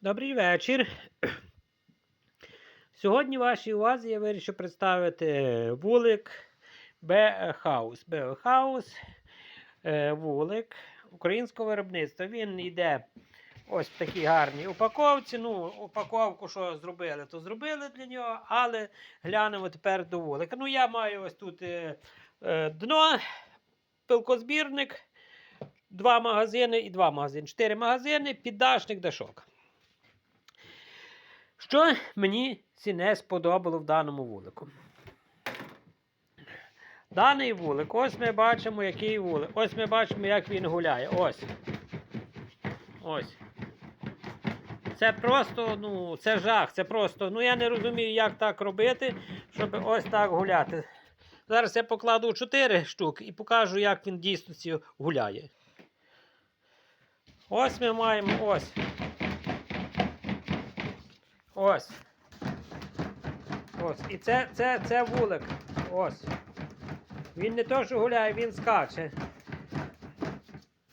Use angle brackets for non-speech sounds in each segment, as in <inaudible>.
Добрий вечір. <clears throat> Сьогодні вашій увазі я вирішив представити вулик Б-хаус. Б-хаус е, вулик українського виробництва. Він йде ось в такій гарній упаковці. Ну, упаковку, що зробили, то зробили для нього, але глянемо тепер до вулика. Ну, я маю ось тут е, е, дно, пилкозбірник, два магазини і два магазини. Чотири магазини, піддашник, дашок. Що мені ці не сподобало в даному вулику? Даний вулик, ось ми бачимо, який вулик. Ось ми бачимо, як він гуляє. Ось. Ось. Це просто, ну, це жах. Це просто. Ну я не розумію, як так робити, щоб ось так гуляти. Зараз я покладу 4 штуки і покажу, як він в дійсності гуляє. Ось ми маємо ось. Ось. Ось. І це, це, це вулик. Ось. Він не то, що гуляє, він скаче.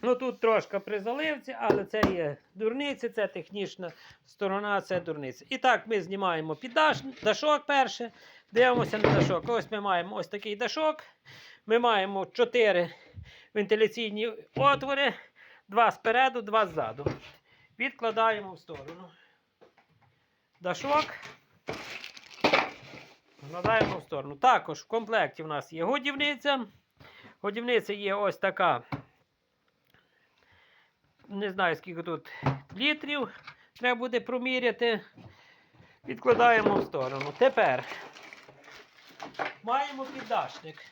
Ну тут трошки при заливці, але це є дурниці, це технічна сторона, це дурниця. І так, ми знімаємо піддаш, дашок перше. Дивимося на дашок. Ось ми маємо ось такий дашок. Ми маємо 4 вентиляційні отвори, два спереду, два ззаду. Відкладаємо в сторону. Дашок. Складаємо в сторону. Також в комплекті в нас є годівниця. Годівниця є ось така. Не знаю, скільки тут літрів. Треба буде проміряти. Відкладаємо в сторону. Тепер маємо піддашник.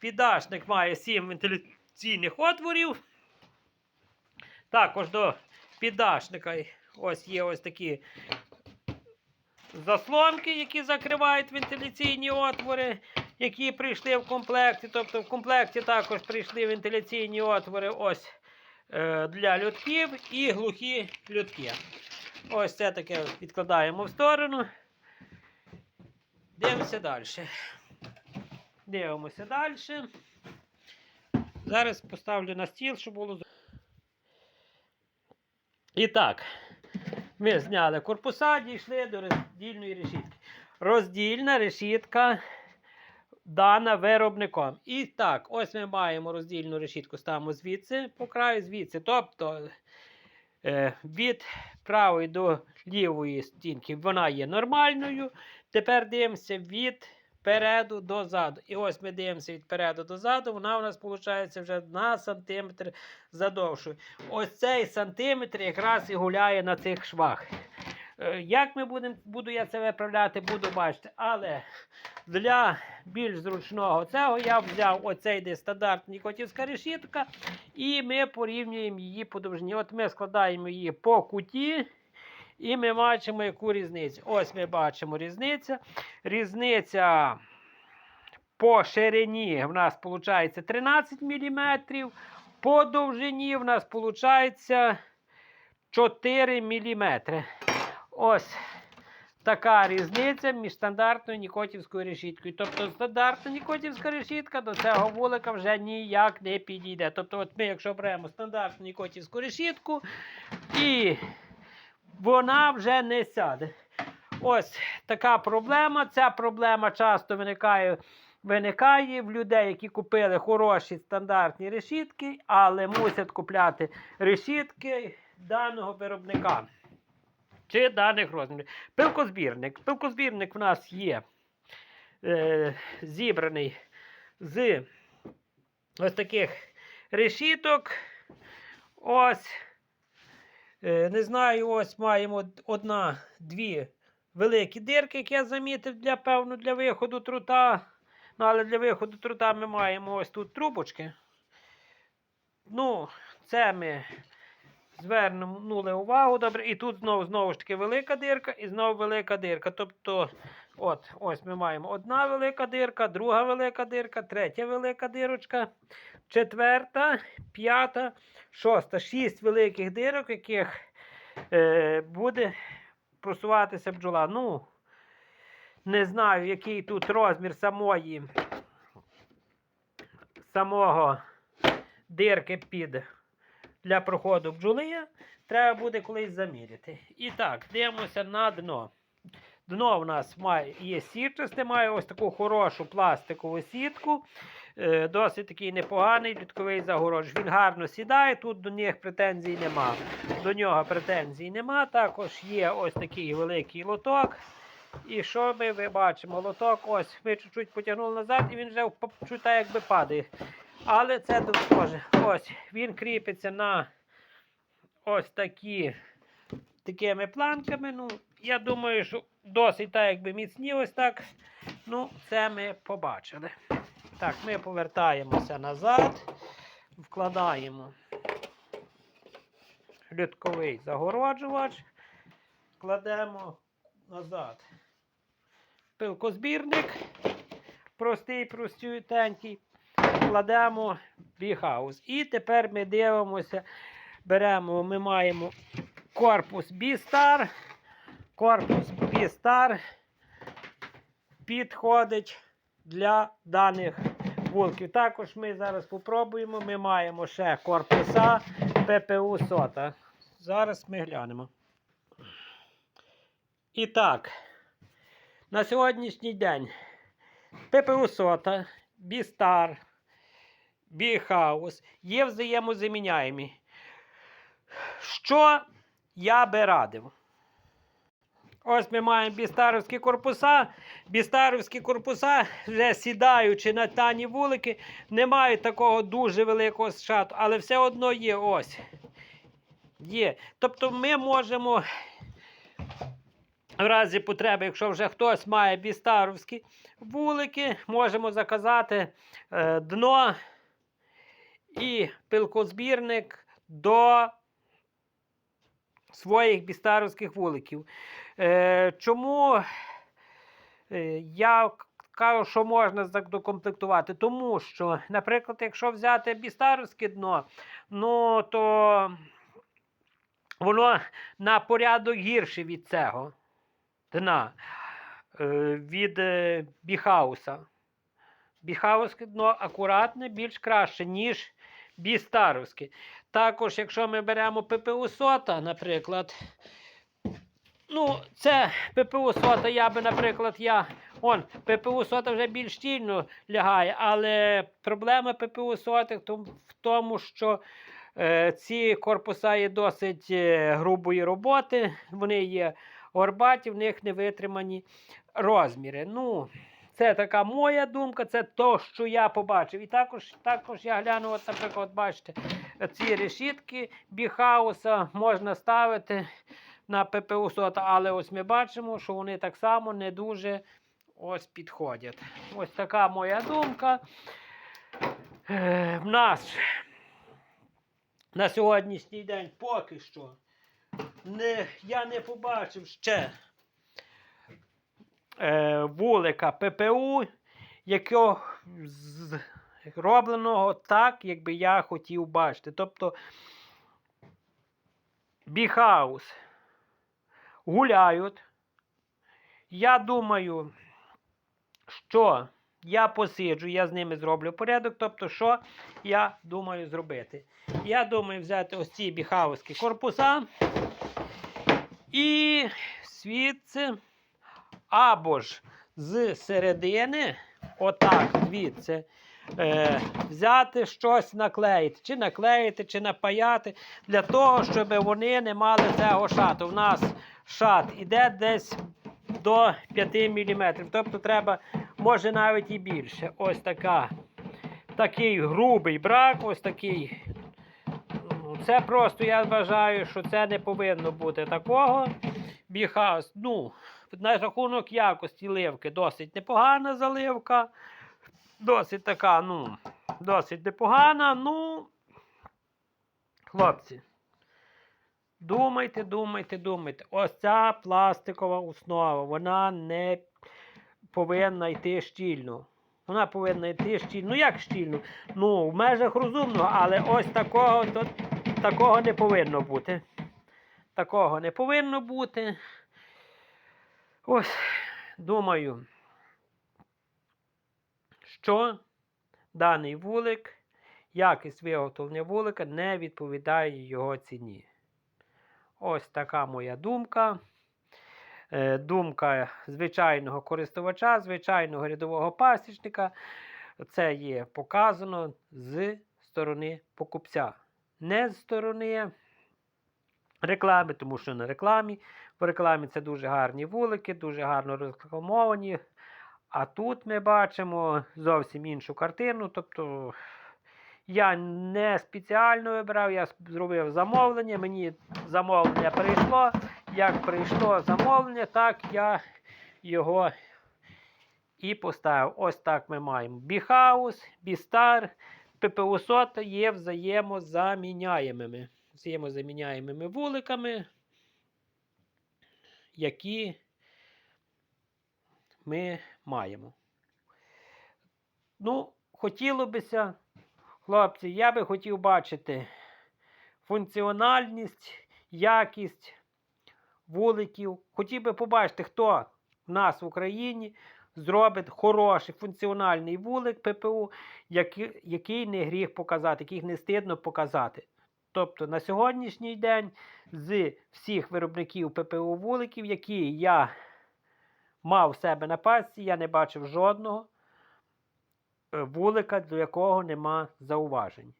Піддашник має 7 вентиляційних отворів. Також до піддашника ось є ось такі заслонки, які закривають вентиляційні отвори, які прийшли в комплекті. Тобто в комплекті також прийшли вентиляційні отвори ось е, для льотків і глухі льотки. Ось це таке відкладаємо в сторону. Дивимося далі. Дивимося далі. Зараз поставлю на стіл, щоб було. І так, ми зняли корпуса, дійшли до роздільної решітки. Роздільна решітка дана виробником. І так, ось ми маємо роздільну решітку, ставимо звідси по краю, звідси. Тобто е, від правої до лівої стінки вона є нормальною. Тепер дивимося від переду до заду. І ось ми дивимося від переду до заду, вона у нас виходить вже на сантиметр задовшою. Ось цей сантиметр якраз і гуляє на цих швах. Е, Як ми будемо, буду я це виправляти, буду бачити. Але для більш зручного цього я взяв оцей де стандартна нікотівська решітка, і ми порівнюємо її по довжині. От ми складаємо її по куті. І ми бачимо, яку різницю. Ось ми бачимо різницю. Різниця по ширині в нас виходить 13 мм. По довжині в нас виходить 4 мм. Ось така різниця між стандартною нікотівською решіткою. Тобто стандартна нікотівська решітка до цього вулика вже ніяк не підійде. Тобто, от ми, якщо беремо стандартну нікотівську решітку, і вона вже не сяде. Ось така проблема. Ця проблема часто виникає. Виникає в людей, які купили хороші стандартні решітки, але мусять купляти решітки даного виробника чи даних розмірів. Пилкозбірник. Пилкозбірник в нас є е, зібраний з ось таких решіток. Ось. Е, не знаю, ось маємо одна-дві великі дирки, як я замітив, для певно, для виходу трута. Ну, але для виходу трута ми маємо ось тут трубочки. Ну, це ми звернули увагу добре. І тут знову знову ж таки велика дирка і знову велика дирка. Тобто, от, ось ми маємо одна велика дирка, друга велика дирка, третя велика дирочка, четверта, п'ята, шоста. Шість великих дирок, яких е, буде просуватися бджола. Ну, не знаю, який тут розмір самої самого дирки під для проходу бджоли. Треба буде колись заміряти. І так, дивимося на дно. Дно в нас має, є сітчасте, має ось таку хорошу пластикову сітку. Е, досить такий непоганий літковий загорож. Він гарно сідає, тут до них претензій нема. До нього претензій нема. Також є ось такий великий лоток. І що ми ви бачимо? Лоток, ось ми чуть-чуть потягнули назад, і він вже чуть так якби падає. Але це допоможе. Ось він кріпиться на ось такі такими планками. Ну, я думаю, що досить так, якби міцні ось так. Ну, це ми побачили. Так, ми повертаємося назад, вкладаємо льотковий загороджувач, кладемо назад. Пилкозбірник, простий, простютенький, кладемо бігhaус. І тепер ми дивимося, беремо, ми маємо корпус B-Star. Корпус B-Star підходить для даних вулків. Також ми зараз попробуємо. Ми маємо ще корпуса ППУ сота. Зараз ми глянемо. І так, на сьогоднішній день ППУ сота, Бістар, Біхаус є взаємозаміняємі. Що я би радив? Ось ми маємо бістаровські корпуса. Бістаровські корпуса, вже сідаючи на тані вулики, не мають такого дуже великого шату, але все одно є ось. Є. Тобто ми можемо, в разі потреби, якщо вже хтось має бістаровські вулики, можемо заказати е, дно і пилкозбірник до своїх бістаровських вуликів. Е, чому е, я кажу, що можна докомплектувати? Тому що, наприклад, якщо взяти бістаровське дно, ну то воно на порядок гірше від цього дна, е, від е, біхауса. Біхауске дно акуратне, більш краще, ніж бістаровське. Також, якщо ми беремо ППУ сота, наприклад, ну, це ППУ сота, я би, наприклад, я. Он, ППУ сота вже більш щільно лягає, але проблема ППУ соти в тому, в тому що е, ці корпуса є досить е, грубої роботи, вони є горбаті, в них не витримані розміри. Ну, це така моя думка, це то, що я побачив. І також, також я гляну, от, наприклад, бачите, ці решітки біхауса можна ставити на ППУ сота, але ось ми бачимо, що вони так само не дуже ось підходять. Ось така моя думка. Е, в нас на сьогоднішній день поки що не, я не побачив ще е, вулика ППУ, якого зробленого так, як би я хотів бачити. Тобто Біхаус гуляють. Я думаю, що я посиджу, я з ними зроблю порядок. Тобто, що я думаю зробити? Я думаю взяти ось ці біхаузькі корпуса і звідси, або ж з середини, отак, звідси, е, взяти щось наклеїти, чи наклеїти, чи напаяти, для того, щоб вони не мали цього шату. У нас шат іде десь до 5 мм. Тобто треба, може навіть і більше. Ось така, такий грубий брак, ось такий. Ну, Це просто я вважаю, що це не повинно бути такого. Біхаус, ну, на рахунок якості ливки досить непогана заливка. Досить така, ну, досить непогана. Ну, хлопці. Думайте, думайте, думайте. Ось ця пластикова основа, вона не повинна йти щільно. Вона повинна йти щільно. Ну як щільно? Ну, в межах розумного, але ось такого, то, такого не повинно бути. Такого не повинно бути. Ось, думаю, що даний вулик, якість виготовлення вулика не відповідає його ціні. Ось така моя думка. Е, Думка звичайного користувача, звичайного рядового пасічника. Це є показано з сторони покупця. Не з сторони реклами, тому що на рекламі. В рекламі це дуже гарні вулики, дуже гарно рекламовані. А тут ми бачимо зовсім іншу картину. Тобто я не спеціально вибрав, я зробив замовлення. Мені замовлення прийшло. Як прийшло замовлення, так я його і поставив. Ось так ми маємо. Біхаус, Бістар, ППУ сота є взаємозаміняємими. Взаємозаміняємими вуликами, які ми маємо. Ну, хотіло бися, хлопці, я би хотів бачити функціональність, якість вуликів. Хотів би побачити, хто в нас в Україні зробить хороший функціональний вулик ППУ, який, який не гріх показати, який не стидно показати. Тобто на сьогоднішній день з всіх виробників ППУ вуликів, які я мав в себе на пасці, я не бачив жодного е, вулика, до якого нема зауважень.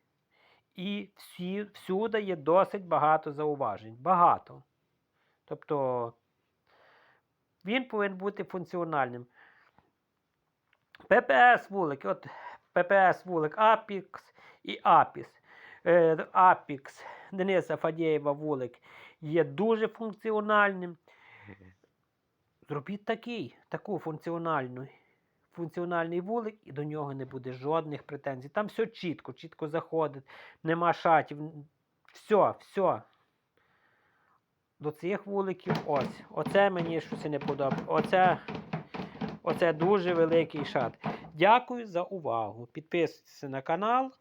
І всі, всюди є досить багато зауважень. Багато. Тобто він повинен бути функціональним. ППС вулик, от ППС вулик Апікс і Апіс. Е, Апікс Дениса Фадєєва вулик є дуже функціональним. Зробіть такий, таку функціональну, функціональний вулик, і до нього не буде жодних претензій. Там все чітко, чітко заходить, нема шатів. Все, все. До цих вуликів ось. Оце мені щось не подобається. Оце, оце дуже великий шат. Дякую за увагу. Підписуйтесь на канал.